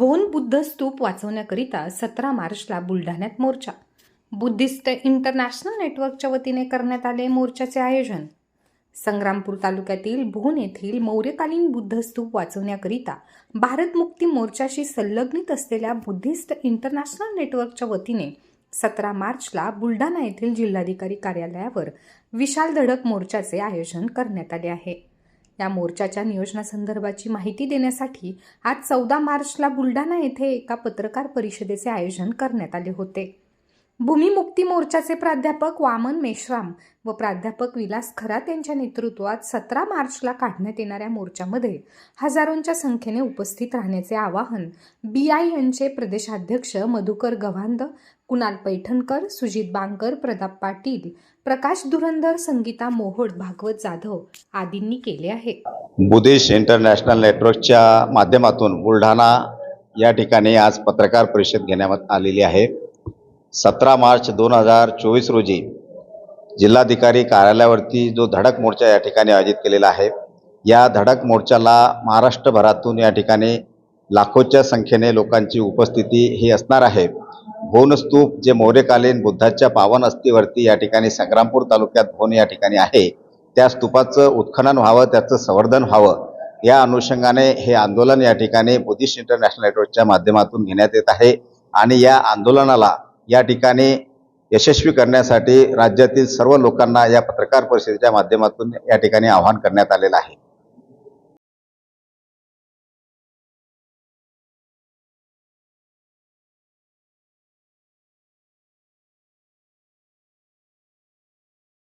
भोन बुद्ध स्तूप वाचवण्याकरिता सतरा मार्चला बुलढाण्यात मोर्चा. बुद्धिस्ट इंटरनॅशनल नेटवर्कच्या वतीने करण्यात आले मोर्चाचे आयोजन. संग्रामपूर तालुक्यातील भोन येथील मौर्यकालीन बुद्ध स्तूप वाचवण्याकरिता भारत मुक्ती मोर्चाशी संलग्नित असलेल्या बुद्धिस्ट इंटरनॅशनल नेटवर्कच्या वतीने सतरा मार्चला बुलढाणा येथील जिल्हाधिकारी कार्यालयावर विशाल धडक मोर्चाचे आयोजन करण्यात आले आहे. या मोर्चाच्या नियोजनासंदर्भाची माहिती देण्यासाठी आज चौदा मार्चला बुलढाणा येथे एका पत्रकार परिषदेचे आयोजन करण्यात आले होते. भूमिमुक्ती मोर्चाचे प्राध्यापक वामन मेश्राम व प्राध्यापक विलास खरात यांच्या नेतृत्वात सतरा मार्चला काढण्यात येणाऱ्या मोर्चामध्ये हजारोंच्या संख्येने उपस्थित राहण्याचे आवाहन बी आय एनचे प्रदेशाध्यक्ष मधुकर गव्हांद कुणाल पैठणकर सुजित बांकर प्रताप पाटील प्रकाश धुरंधर संगीता मोहोड भागवत जाधव आदींनी केले आहे. बुदेश इंटरनॅशनल नेटवर्कच्या माध्यमातून बुलढाणा या ठिकाणी आज पत्रकार परिषद घेण्यात आलेली आहे. सतरा मार्च दोन हजार चोवीस रोजी जिल्हाधिकारी कार्यालयावरती जो धडक मोर्चा या ठिकाणी आयोजित केलेला आहे या धडक मोर्चाला महाराष्ट्रभरातून या ठिकाणी लाखोच्या संख्येने लोकांची उपस्थिती ही असणार आहे. भोनस्तूप जे मौर्यकालीन बुद्धाच्या पावन अस्थिवरती या ठिकाणी संग्रामपूर तालुक्यात भोन या ठिकाणी आहे त्या स्तूपाचं उत्खनन व्हावं त्याचं संवर्धन व्हावं या अनुषंगाने हे आंदोलन या ठिकाणी बुद्धिस्ट इंटरनॅशनल नेटवर्कच्या माध्यमातून घेण्यात येत आहे आणि या आंदोलनाला या ठिकाणी यशस्वी करण्यासाठी राज्यातील सर्व लोकांना या पत्रकार परिषदेच्या माध्यमातून या ठिकाणी आवाहन करण्यात आलेलं आहे.